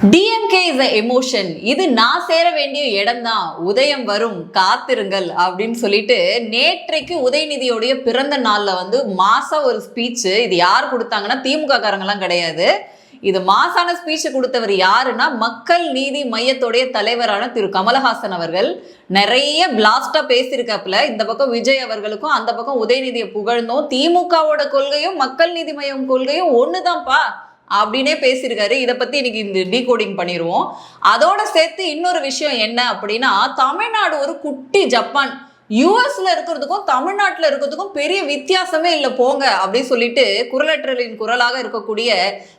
DMK is a emotion இது நான் சேர வேண்டிய இடம் தான் உதயம் வரும் காத்திருங்கள் அப்படின்னு சொல்லிட்டு நேற்றைக்கு உதயநிதியோடைய பிறந்த நாளில் வந்து மாசா ஒரு ஸ்பீச்சு இது யார் கொடுத்தாங்கன்னா திமுக காரங்கெல்லாம் கிடையாது. இது மாசான ஸ்பீச் கொடுத்தவர் யாருன்னா மக்கள் நீதி மையத்துடைய தலைவரான திரு கமலஹாசன் அவர்கள். நிறைய பிளாஸ்டா பேசியிருக்காப்புல. இந்த பக்கம் விஜய் அவர்களுக்கும் அந்த பக்கம் உதயநிதியை புகழ்ந்தோம். திமுகவோட கொள்கையும் மக்கள் நீதி மையம் கொள்கையும் ஒண்ணுதான்ப்பா. அப்படின்னே பேசியிருக்காரு. இதை பத்தி இன்னைக்கு இந்த டீகோடிங் பண்ணிடுவோம் அதோட சேர்த்து இன்னொரு விஷயம் என்ன அப்படின்னா தமிழ்நாடு ஒரு குட்டி ஜப்பான். யூஎஸ்ல இருக்கிறதுக்கும் தமிழ்நாட்டில் இருக்கிறதுக்கும் பெரிய வித்தியாசமே இல்லை போங்க அப்படின்னு சொல்லிட்டு குரலற்றலின் குரலாக இருக்கக்கூடிய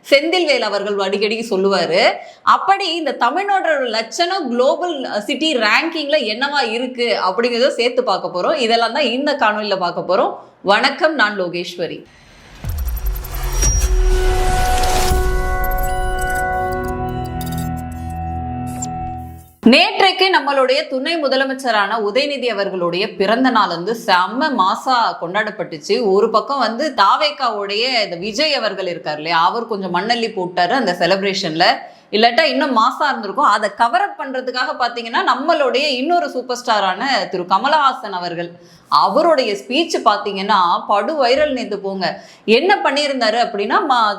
செந்தில்வேல் அவர்கள் அடிக்கடி சொல்லுவாரு. அப்படி இந்த தமிழ்நாட்டோட லட்சணம் குளோபல் சிட்டி ரேங்கிங்ல என்னவா இருக்கு அப்படிங்கிறத சேர்த்து பார்க்க போறோம். இதெல்லாம் தான் இந்த காணொலியில் பார்க்க போறோம். வணக்கம் நான் லோகேஸ்வரி. நேற்றைக்கு நம்மளுடைய துணை முதலமைச்சரான உதயநிதி அவர்களுடைய பிறந்த நாள் வந்து செம்ம மாசா கொண்டாடப்பட்டுச்சு. ஒரு பக்கம் வந்து தாவேக்காவுடைய இந்த விஜய் அவர்கள் இருக்கார் இல்லையா? அவர் கொஞ்சம் மண்ணள்ளி போட்டாரு அந்த செலிப்ரேஷன்ல இல்லாட்டா இன்னும் மாசா இருந்திருக்கும். அதை கவர் அப் பண்றதுக்காக பாத்தீங்கன்னா நம்மளுடைய இன்னொரு சூப்பர் ஸ்டாரான திரு கமலஹாசன் அவர்கள். அவருடைய ஸ்பீச் பாத்தீங்கன்னா படு வைரல் நேத்து போங்க. என்ன பண்ணியிருந்தாரு அப்படின்னா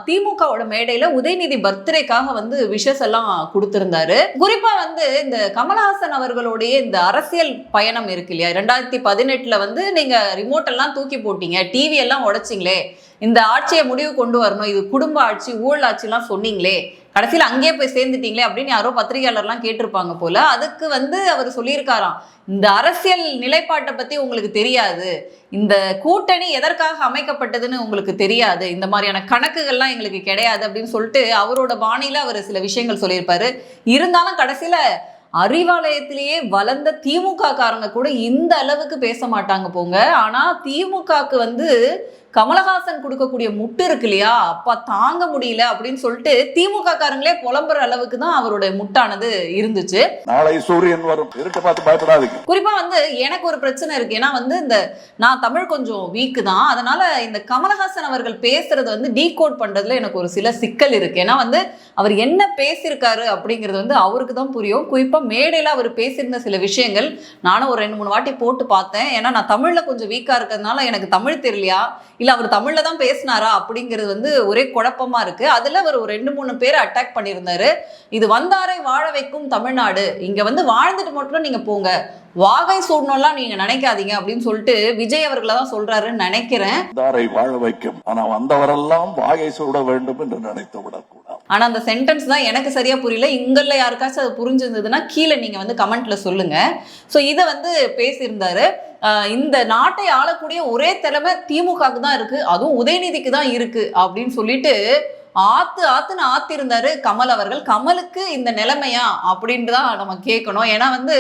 திமுகவோட மேடையில உதயநிதி பர்த்டேக்காக வந்து விஷஸ் எல்லாம் கொடுத்திருந்தாரு. குறிப்பா வந்து இந்த கமலஹாசன் அவர்களுடைய இந்த அரசியல் பயணம் இருக்கு இல்லையா? ரெண்டாயிரத்தி பதினெட்டுல வந்து நீங்க ரிமோட் எல்லாம் தூக்கி போட்டீங்க. டிவி எல்லாம் உடைச்சிங்களே. இந்த ஆட்சியை முடிவு கொண்டு வரணும். இது குடும்ப ஆட்சி ஊழல் ஆட்சிலாம் சொன்னீங்களே. கடைசியில் அங்கேயே போய் சேர்ந்துட்டீங்களே அப்படின்னு யாரோ பத்திரிகையாளர்லாம் கேட்டிருப்பாங்க போல. அதுக்கு வந்து அவர் சொல்லியிருக்காராம் இந்த அரசியல் நிலைப்பாட்டை பத்தி உங்களுக்கு தெரியாது. இந்த கூட்டணி எதற்காக அமைக்கப்பட்டதுன்னு உங்களுக்கு தெரியாது. இந்த மாதிரியான கணக்குகள்லாம் எங்களுக்கு கிடையாது. அப்படின்னு சொல்லிட்டு அவரோட பாணியில அவர் சில விஷயங்கள் சொல்லியிருப்பாரு. இருந்தாலும் கடைசியில அறிவாலயத்திலேயே வளர்ந்த திமுக காரங்க கூட இந்த அளவுக்கு பேச மாட்டாங்க போங்க. ஆனா திமுகக்கு வந்து கமலஹாசன் கொடுக்கக்கூடிய முட்டு இருக்கு இல்லையா? அப்பா தாங்க முடியல அப்படின்னு சொல்லிட்டு திமுக காரங்களே புலம்புற அளவுக்கு தான் அவருடைய முட்டானது இருந்துச்சு. நாளை சூரியன் வரும். இருட்டை பார்த்து பயப்படாதீங்க. குறிப்பா வந்து எனக்கு ஒரு பிரச்சனை இருக்கு. ஏன்னா வந்து இந்த நான் தமிழ் கொஞ்சம் வீக்கு தான். அதனால இந்த கமலஹாசன் அவர்கள் பேசுறது வந்து டீகோட் பண்றதுல எனக்கு ஒரு சில சிக்கல் இருக்கு. ஏன்னா வந்து அவர் என்ன பேசியிருக்காரு அப்படிங்கிறது வந்து அவருக்கு தான் புரியும். குறிப்பா மேடையில அவர் பேசியிருந்த சில விஷயங்கள் நானும் ஒரு ரெண்டு மூணு வாட்டி போட்டு பார்த்தேன். ஏன்னா நான் தமிழ்ல கொஞ்சம் வீக்கா இருக்கிறதுனால எனக்கு தமிழ் தெரியலையா? இல்ல அவர் தமிழ்ல தான் பேசினாரா அப்படிங்கிறது வந்து ஒரே குழப்பமா இருக்கு. அதுல அவர் ஒரு ரெண்டு மூணு பேர் அட்டாக் பண்ணியிருந்தாரு. இது வந்தாரை வாழ வைக்கும் தமிழ்நாடு. இங்க வந்து வாழ்ந்துட்டு மட்டும் நீங்க போங்க. வாகை சூடணும்லாம் நீங்க நினைக்காதீங்க அப்படின்னு சொல்லிட்டு விஜய் அவர்களை தான் சொல்றாருன்னு நினைக்கிறேன். வாழ வைக்கும். ஆனா வந்தவரெல்லாம் வாகை சூட வேண்டும் என்று நினைத்து விடக்கூடாது. ஆனால் அந்த சென்டென்ஸ் தான் எனக்கு சரியாக புரியல. இங்கல்ல யாருக்காச்சும் அது புரிஞ்சிருந்ததுன்னா கீழே நீங்கள் வந்து கமெண்ட்ல சொல்லுங்க. ஸோ இதை வந்து பேசியிருந்தாரு. இந்த நாட்டை ஆளக்கூடிய ஒரே திறமை திமுகவுக்கு தான் இருக்கு. அதுவும் உதயநிதிக்கு தான் இருக்கு அப்படின்னு சொல்லிட்டு ஆத்து ஆத்துன்னு ஆத்திருந்தாரு கமல் அவர்கள். கமலுக்கு இந்த நிலைமையா அப்படின்ட்டு தான் நம்ம கேட்கணும். ஏன்னா வந்து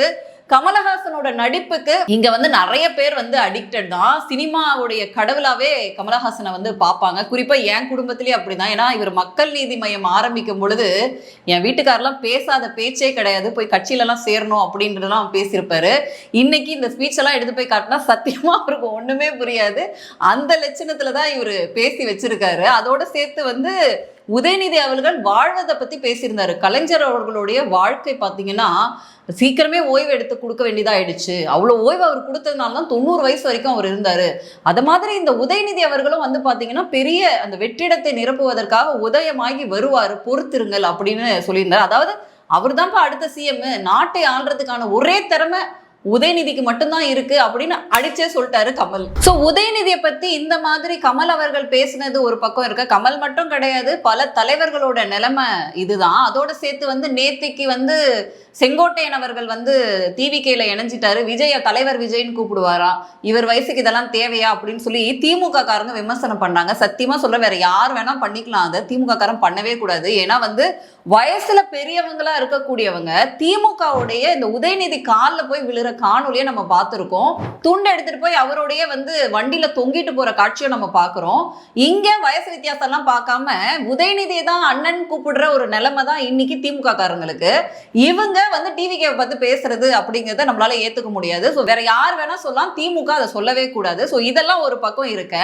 கமலஹாசனோட நடிப்புக்கு இங்க வந்து நிறைய பேர் வந்து அடிக்டட் தான். சினிமாவுடைய கடவுளாவே கமலஹாசனை வந்து பார்ப்பாங்க. குறிப்பா என் குடும்பத்திலேயே அப்படிதான். ஏன்னா இவர் மக்கள் நீதி மையம் ஆரம்பிக்கும் பொழுது என் வீட்டுக்காரெல்லாம் பேசாத பேச்சே கிடையாது. போய் கட்சியிலலாம் சேரணும் அப்படின்றதெல்லாம் பேசியிருப்பாரு. இன்னைக்கு இந்த ஸ்பீச் எல்லாம் எடுத்து போய் காட்டினா சத்தியமா அவருக்கு ஒண்ணுமே புரியாது. அந்த லட்சணத்துல தான் இவர் பேசி வச்சிருக்காரு. அதோட சேர்த்து வந்து உதயநிதி அவர்கள் வாழ்வதை பற்றி பேசியிருந்தாரு. கலைஞர் அவர்களுடைய வாழ்க்கை பார்த்தீங்கன்னா சீக்கிரமே ஓய்வு எடுத்து கொடுக்க வேண்டியதாகிடுச்சு அவ்வளோ ஓய்வு அவர் கொடுத்ததுனால தான் தொண்ணூறு வயசு வரைக்கும் அவர் இருந்தார். அது மாதிரி இந்த உதயநிதி அவர்களும் வந்து பார்த்தீங்கன்னா பெரிய அந்த வெற்றிடத்தை நிரப்புவதற்காக உதயமாகி வருவார் பொறுத்திருங்கள் அப்படின்னு சொல்லியிருந்தார். அதாவது அவர் அடுத்த சிஎம் நாட்டை ஆள்றதுக்கான ஒரே திறமை உதயநிதிக்கு மட்டும்தான் இருக்கு அப்படின்னு அடிச்சே சொல்லிட்டாரு கமல். சோ உதயநிதியை பத்தி இந்த மாதிரி கமல் அவர்கள் பேசினது ஒரு பக்கம் இருக்க. கமல் மட்டும் கிடையாது பல தலைவர்களோட நிலைமை இதுதான். அதோட சேர்த்து வந்து நேத்திக்கு வந்து செங்கோட்டையன் அவர்கள் வந்து டிவிகேல இணைஞ்சிட்டாரு. விஜய தலைவர் விஜய்னு கூப்பிடுவாரா? இவர் வயசுக்கு இதெல்லாம் தேவையா? அப்படின்னு சொல்லி திமுக காரங்க விமர்சனம் பண்ணாங்க. சத்தியமா சொல்ல வேற யார் வேணா பண்ணிக்கலாம். அதை திமுக காரம் பண்ணவே கூடாது. ஏன்னா வந்து வயசுல பெரியவங்களா இருக்கக்கூடியவங்க திமுகவுடைய இந்த உதயநிதி காலில் போய் விழுற காணொலியை நம்ம பார்த்துருக்கோம். துண்டு எடுத்துட்டு போய் அவருடைய வந்து வண்டியில தொங்கிட்டு போற காட்சியை நம்ம பார்க்கிறோம். இங்க வயசு வித்தியாசம் எல்லாம் பார்க்காம உதயநிதியை தான் அண்ணன் கூப்பிடுற ஒரு நிலைமை தான் இன்னைக்கு திமுக காரங்களுக்கு. இவங்க வந்து டிவிகே பார்த்து பேசுறது அப்படிங்கறத நம்மளால ஏத்துக்க முடியாது. ஸோ வேற யார் வேணா சொல்லலாம். திமுக அதை சொல்லவே கூடாது. ஸோ இதெல்லாம் ஒரு பக்கம் இருக்க.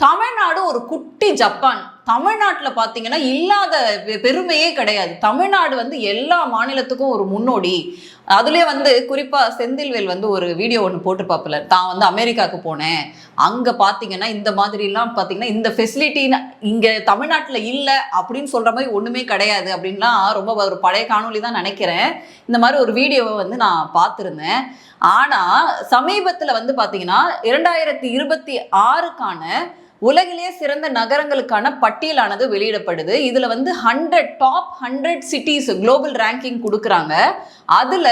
தமிழ்நாடு ஒரு குட்டி ஜப்பான். தமிழ்நாட்டில் பார்த்தீங்கன்னா இல்லாத பெ- பெருமையே கிடையாது. தமிழ்நாடு வந்து எல்லா மாநிலத்துக்கும் ஒரு முன்னோடி. அதுலேயே வந்து குறிப்பாக செந்தில்வேல் வந்து ஒரு வீடியோ ஒன்று போட்டுருப்பாப்பில். தான் வந்து அமெரிக்காவுக்கு போனேன். அங்கே பார்த்தீங்கன்னா இந்த மாதிரிலாம் பார்த்தீங்கன்னா இந்த ஃபெசிலிட்டி இங்கே தமிழ்நாட்டில் இல்லை அப்படின்னு சொல்கிற மாதிரி ஒன்றுமே கிடையாது அப்படின்லாம் ரொம்ப ஒரு பழைய காணொலி தான் நினைக்கிறேன். இந்த மாதிரி ஒரு வீடியோவை வந்து நான் பார்த்துருந்தேன். ஆனால் சமீபத்தில் வந்து பார்த்தீங்கன்னா இரண்டாயிரத்தி இருபத்தி ஆறுக்கான உலகிலேயே சிறந்த நகரங்களுக்கான பட்டியலானது வெளியிடப்படுது. இதுல வந்து hundred top hundred cities global ranking கொடுக்குறாங்க. அதுல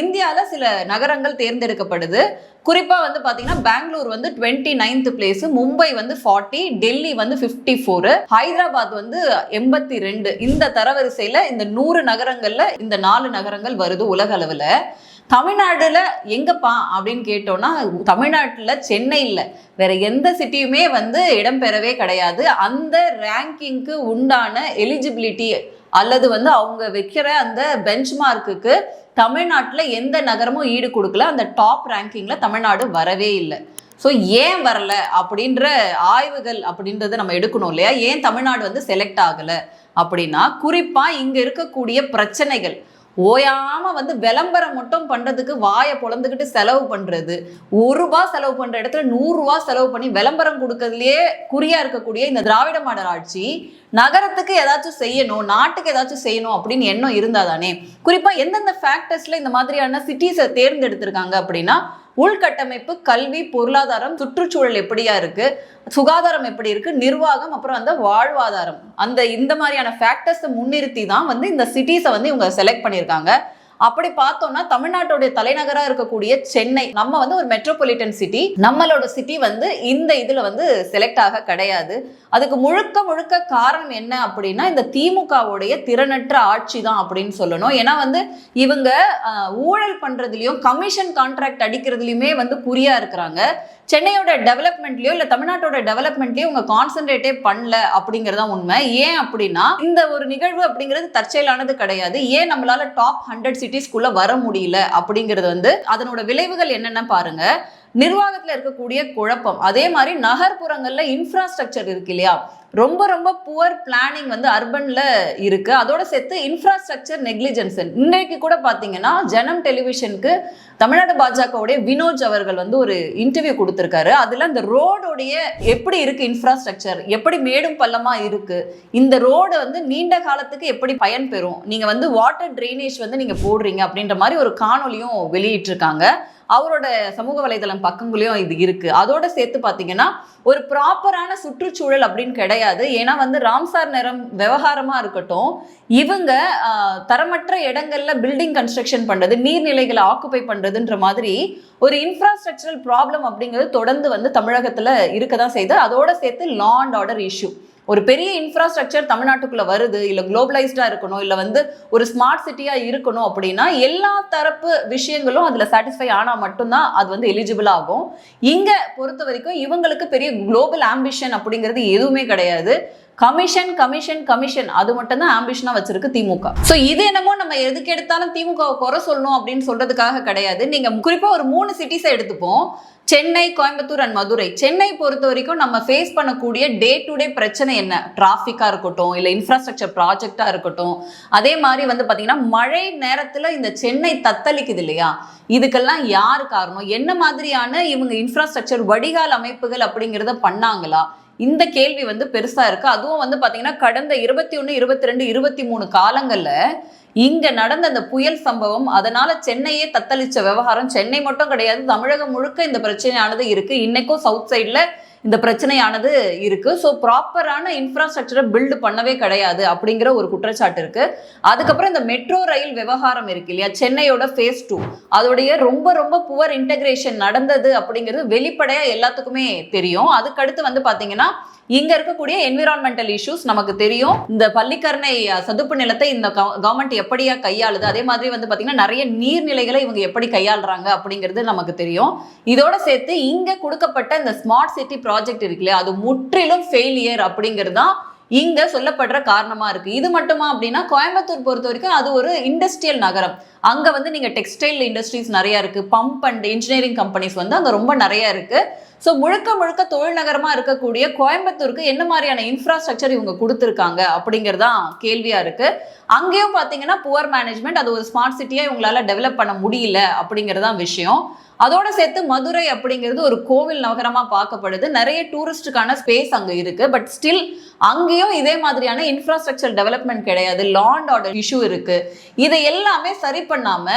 இந்தியாவில் சில நகரங்கள் தேர்ந்தெடுக்கப்படுது. குறிப்பாக வந்து பார்த்தீங்கன்னா பெங்களூர் வந்து டுவெண்ட்டி நைன்த் பிளேஸ் மும்பை வந்து ஃபார்ட்டி டெல்லி வந்து ஃபிஃப்டி ஃபோரு ஹைதராபாத் வந்து எண்பத்தி ரெண்டு. இந்த தரவரிசையில் இந்த நூறு நகரங்களில் இந்த நாலு நகரங்கள் வருது உலக அளவில். தமிழ்நாடுல எங்கப்பா அப்படின்னு கேட்டோம்னா தமிழ்நாட்டில் சென்னையில் வேற எந்த சிட்டியுமே வந்து இடம்பெறவே கிடையாது. அந்த ரேங்கிங்க்கு உண்டான எலிஜிபிலிட்டி அல்லது வந்து அவங்க வைக்கிற அந்த பெஞ்ச்மார்க்குக்கு தமிழ்நாட்டில் எந்த நகரமும் ஈடு கொடுக்கல. அந்த டாப் ரேங்கிங்கில் தமிழ்நாடு வரவே இல்லை. ஸோ ஏன் வரல அப்படின்ற ஆய்வுகள் அப்படின்றத நம்ம எடுக்கணும் இல்லையா? ஏன் தமிழ்நாடு வந்து செலக்ட் ஆகலை அப்படின்னா குறிப்பாக இங்கே இருக்கக்கூடிய பிரச்சனைகள் ஓயாமல் வந்து விளம்பரம் மட்டும் பண்ணுறதுக்கு வாயை பொழந்துக்கிட்டு செலவு பண்ணுறது ஒரு ரூபா செலவு பண்ணுற இடத்துல நூறுரூவா செலவு பண்ணி விளம்பரம் கொடுக்கறதுலையே குறியாக இருக்கக்கூடிய இந்த திராவிட மாடல் ஆட்சி நகரத்துக்கு ஏதாச்சும் செய்யணும் நாட்டுக்கு ஏதாச்சும் செய்யணும் அப்படின்னு எண்ணம் இருந்தாதானே? குறிப்பாக எந்தெந்த ஃபேக்டர்ஸில் இந்த மாதிரியான சிட்டிஸை தேர்ந்தெடுத்திருக்காங்க அப்படின்னா உள்கட்டமைப்பு கல்வி பொருளாதாரம் சுற்றுச்சூழல் எப்படியா இருக்கு சுகாதாரம் எப்படி இருக்கு நிர்வாகம் அப்புறம் அந்த வாழ்வாதாரம். அந்த இந்த மாதிரியான ஃபேக்டர்ஸை முன்னிறுத்தி தான் வந்து இந்த சிட்டிஸை வந்து இவங்க செலக்ட் பண்ணியிருக்காங்க. அப்படி பார்த்தோம்னா தமிழ்நாட்டுடைய தலைநகராக இருக்கக்கூடிய சென்னை நம்ம வந்து ஒரு மெட்ரோபாலிட்டன் சிட்டி நம்மளோட சிட்டி வந்து இந்த இதில் வந்து செலக்ட் ஆக கிடையாது. அதுக்கு முழுக்க முழுக்க காரணம் என்ன அப்படின்னா இந்த திமுகவுடைய திறனற்ற ஆட்சி தான் அப்படின்னு சொல்லணும். ஏன்னா வந்து இவங்க ஊழல் பண்ணுறதுலையும் கமிஷன் கான்ட்ராக்ட் அடிக்கிறதுலையுமே வந்து குறியா இருக்கிறாங்க. சென்னையோட டெவலப்மெண்ட்லயோ இல்ல தமிழ்நாட்டோட டெவலப்மெண்ட்லயோ உங்க கான்சென்ட்ரேட்டே பண்ணல அப்படிங்கறதா உண்மை. ஏன் அப்படின்னா இந்த ஒரு நிகழ்வு அப்படிங்கிறது தற்செயலானது கிடையாது. ஏன் நம்மளால டாப் ஹண்ட்ரட் சிட்டிஸ்க்குள்ள வர முடியல அப்படிங்கிறது வந்து அதனோட விளைவுகள் என்னென்ன பாருங்க. நிர்வாகத்தில் இருக்கக்கூடிய குழப்பம். அதே மாதிரி நகர்ப்புறங்களில் இன்ஃப்ராஸ்ட்ரக்சர் இருக்கு இல்லையா? ரொம்ப ரொம்ப புவர் பிளானிங் வந்து அர்பனில் இருக்குது அதோட சேர்த்து இன்ஃப்ராஸ்ட்ரக்சர் நெக்லிஜென்ஸ் இன்றைக்கு கூட பார்த்தீங்கன்னா ஜனம் டெலிவிஷனுக்கு தமிழ்நாடு பாஜகவுடைய வினோஜ் அவர்கள் வந்து ஒரு இன்டர்வியூ கொடுத்துருக்காரு. அதில் அந்த ரோடுடைய எப்படி இருக்குது இன்ஃப்ராஸ்ட்ரக்சர் எப்படி மேடும் பள்ளமாக இருக்குது இந்த ரோடு வந்து நீண்ட காலத்துக்கு எப்படி பயன் பெறும்? நீங்கள் வந்து வாட்டர் ட்ரைனேஜ் வந்து நீங்கள் போடுறீங்க அப்படின்ற மாதிரி ஒரு காணொலியும் வெளியிட்டிருக்காங்க. அவரோட சமூக வலைதளம் பக்கங்களையும் இது இருக்குது அதோட சேர்த்து பார்த்தீங்கன்னா ஒரு ப்ராப்பரான சுற்றுச்சூழல் அப்படின்னு கிடையாது. ஏன்னா வந்து ராம்சார் நிறம் விவகாரமா இருக்கட்டும் இவங்க தரமற்ற இடங்கள்ல பில்டிங் கன்ஸ்ட்ரக்ஷன் பண்றது நீர்நிலைகளை ஆக்குபை பண்றதுன்ற மாதிரி ஒரு இன்ஃப்ராஸ்ட்ரக்சரல் ப்ராப்ளம் அப்படிங்கிறது தொடர்ந்து வந்து தமிழகத்துல இருக்க தான் செய்யுது அதோட சேர்த்து லா அண்ட் ஆர்டர் இஷ்யூ ஒரு பெரிய இன்ஃப்ராஸ்ட்ரக்சர் தமிழ்நாட்டுக்குள்ள வருது இல்ல குளோபலைஸ்டா இருக்கணும் இல்ல வந்து ஒரு ஸ்மார்ட் சிட்டியா இருக்கணும் அப்படின்னா எல்லா தரப்பு விஷயங்களும் அதுல சாட்டிஸ்ஃபை ஆனா மட்டும்தான் அது வந்து எலிஜிபிள் ஆகும். இங்க பொறுத்த வரைக்கும் இவங்களுக்கு பெரிய குளோபல் ஆம்பிஷன் அப்படிங்கிறது எதுவுமே கிடையாது. கமிஷன் கமிஷன் கமிஷன் அது மட்டும் தான் ஆம்பிஷனா வச்சிருக்கு திமுக. சோ இது என்னமோ நம்ம எதுக்கு எடுத்தாலும் திமுக குறை சொல்லணும் அப்படின்னு சொல்றதுக்காக கிடையாது. நீங்க குறிப்பா ஒரு மூணு சிட்டிஸை எடுத்துப்போம். சென்னை கோயம்புத்தூர் அண்ட் மதுரை. சென்னை பொறுத்த வரைக்கும் நம்ம ஃபேஸ் பண்ணக்கூடிய டே டு டே பிரச்சனை என்ன? டிராஃபிக்காக இருக்கட்டும் இல்லை இன்ஃப்ராஸ்ட்ரக்சர் ப்ராஜெக்டாக இருக்கட்டும். அதே மாதிரி வந்து பார்த்தீங்கன்னா மழை நேரத்தில் இந்த சென்னை தத்தளிக்குது இல்லையா? இதுக்கெல்லாம் யார் காரணம்? என்ன மாதிரியான இவங்க இன்ஃப்ராஸ்ட்ரக்சர் வடிகால் அமைப்புகள் அப்படிங்கிறத பண்ணாங்களா? இந்த கேள்வி வந்து பெருசாக இருக்குது அதுவும் வந்து பார்த்திங்கன்னா கடந்த இருபத்தி ஒன்று இருபத்தி ரெண்டு இருபத்தி மூணு காலங்களில் இங்கே நடந்த அந்த புயல் சம்பவம் அதனால் சென்னையே தத்தளித்த விவகாரம் சென்னை மட்டும் கிடையாது தமிழகம் முழுக்க இந்த பிரச்சனையானது இருக்குது இன்றைக்கும் சவுத் சைடில் இந்த பிரச்சனையானது இருக்கு. ஸோ ப்ராப்பரான இன்ஃப்ராஸ்ட்ரக்சரை பில்டு பண்ணவே கிடையாது அப்படிங்கிற ஒரு குற்றச்சாட்டு இருக்கு. அதுக்கப்புறம் இந்த மெட்ரோ ரயில் விவகாரம் இருக்கு இல்லையா? சென்னையோட ஃபேஸ் டூ அதோடைய ரொம்ப ரொம்ப புவர் இன்டகிரேஷன் நடந்தது அப்படிங்கிறது வெளிப்படையா எல்லாத்துக்குமே தெரியும். அதுக்கடுத்து வந்து பாத்தீங்கன்னா இங்க இருக்கக்கூடிய என்விரான்மெண்டல் இஷ்யூஸ் நமக்கு தெரியும். இந்த பள்ளிக்கரணை சதுப்பு நிலத்தை இந்த கவர்மெண்ட் எப்படியா கையாளுது? அதே மாதிரி வந்து பாத்தீங்கன்னா நிறைய நீர்நிலைகளை இவங்க எப்படி கையாளுறாங்க அப்படிங்கிறது நமக்கு தெரியும். இதோட சேர்த்து இங்க கொடுக்கப்பட்ட இந்த ஸ்மார்ட் சிட்டி ப்ராஜெக்ட் இருக்கு இல்லையா? அது முற்றிலும் ஃபெயிலியர் அப்படிங்கிறது தான் இங்க சொல்லப்படுற காரணமா இருக்கு. இது மட்டுமா அப்படின்னா கோயம்புத்தூர் பொறுத்த வரைக்கும் அது ஒரு இண்டஸ்ட்ரியல் நகரம். அங்க வந்து நீங்க டெக்ஸ்டைல் இண்டஸ்ட்ரீஸ் நிறைய இருக்கு. பம்ப் அண்ட் இன்ஜினியரிங் கம்பெனிஸ் வந்து அங்க ரொம்ப நிறைய இருக்கு. ஸோ முழுக்க முழுக்க தொழில் நகரமா இருக்கக்கூடிய கோயம்புத்தூருக்கு என்ன மாதிரியான இன்ஃப்ராஸ்ட்ரக்சர் இவங்க கொடுத்துருக்காங்க அப்படிங்கறதான் கேள்வியா இருக்கு. அங்கேயும் பாத்தீங்கன்னா புவர் மேனேஜ்மெண்ட் அது ஒரு ஸ்மார்ட் சிட்டியா இவங்களால டெவலப் பண்ண முடியல அப்படிங்கறதான் விஷயம். அதோட சேர்த்து மதுரை அப்படிங்கிறது ஒரு கோவில் நகரமா பார்க்கப்படுது. நிறைய டூரிஸ்டுக்கான ஸ்பேஸ் அங்க இருக்கு. பட் ஸ்டில் அங்கேயும் இதே மாதிரியான இன்ஃப்ராஸ்ட்ரக்சர் டெவலப்மெண்ட் கிடையாது. லாண்ட் ஆர்டர் இஷ்யூ இருக்கு. இதை எல்லாமே சரி பண்ணாம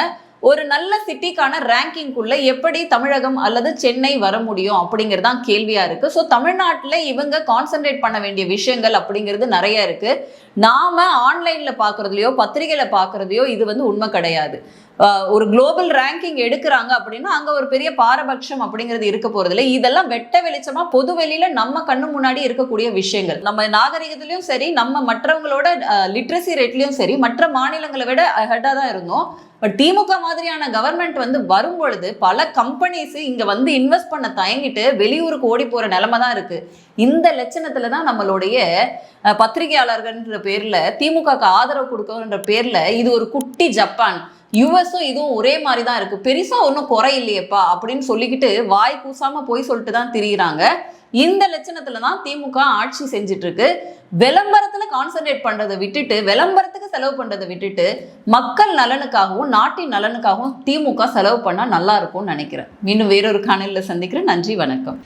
ஒரு நல்ல சிட்டிக்கான ரேங்கிங்குள்ள எப்படி தமிழகம் அல்லது சென்னை வர முடியும் அப்படிங்கிறதான் கேள்வியா இருக்கு. ஸோ தமிழ்நாட்டில் இவங்க கான்சென்ட்ரேட் பண்ண வேண்டிய விஷயங்கள் அப்படிங்கிறது நிறைய இருக்கு. நாம ஆன்லைன்ல பார்க்கறதுலையோ பத்திரிகையில பாக்குறதையோ இது வந்து உண்மை கிடையாது. ஒரு குளோபல் ரேங்கிங் எடுக்கிறாங்க அப்படின்னா அங்க ஒரு பெரிய பாரபட்சம் அப்படிங்கிறது இருக்க போறது இல்லை இதெல்லாம் வெட்ட வெளிச்சமா பொது வெளியில நம்ம கண்ணு முன்னாடி இருக்கக்கூடிய விஷயங்கள். நம்ம நாகரிகத்திலயும் சரி நம்ம மற்றவங்களோட லிட்ரஸி ரேட்லயும் சரி மற்ற மாநிலங்களை விட ஹெட்டா தான் இருந்தோம். பட் திமுக மாதிரியான கவர்மெண்ட் வந்து வரும் பொழுது பல கம்பெனிஸ் இங்க வந்து இன்வெஸ்ட் பண்ண தயங்கிட்டு வெளியூருக்கு ஓடி போற நிலைமை தான் இருக்கு. இந்த லட்சணத்துல தான் நம்மளுடைய பத்திரிகையாளர்கள்ன்ற பேர்ல திமுகக்கு ஆதரவு கொடுக்கன்ற பேர்ல இது ஒரு குட்டி ஜப்பான். யுஎஸும் இதுவும் ஒரே மாதிரி தான் இருக்கு. பெருசா ஒன்றும் குறை இல்லையப்பா அப்படின்னு சொல்லிக்கிட்டு வாய் கூசாம போய் சொல்லிட்டு தான் திரியிறாங்க. இந்த லட்சணத்துல தான் திமுக ஆட்சி செஞ்சுட்டு இருக்கு விளம்பரத்துல கான்சென்ட்ரேட் பண்றதை விட்டுட்டு விளம்பரத்துக்கு செலவு பண்றதை விட்டுட்டு மக்கள் நலனுக்காகவும் நாட்டின் நலனுக்காகவும் திமுக செலவு பண்ணா நல்லா இருக்கும்னு நினைக்கிறேன். மீண்டும் வேறொரு காணொலியில் சந்திக்கிறேன். நன்றி வணக்கம்.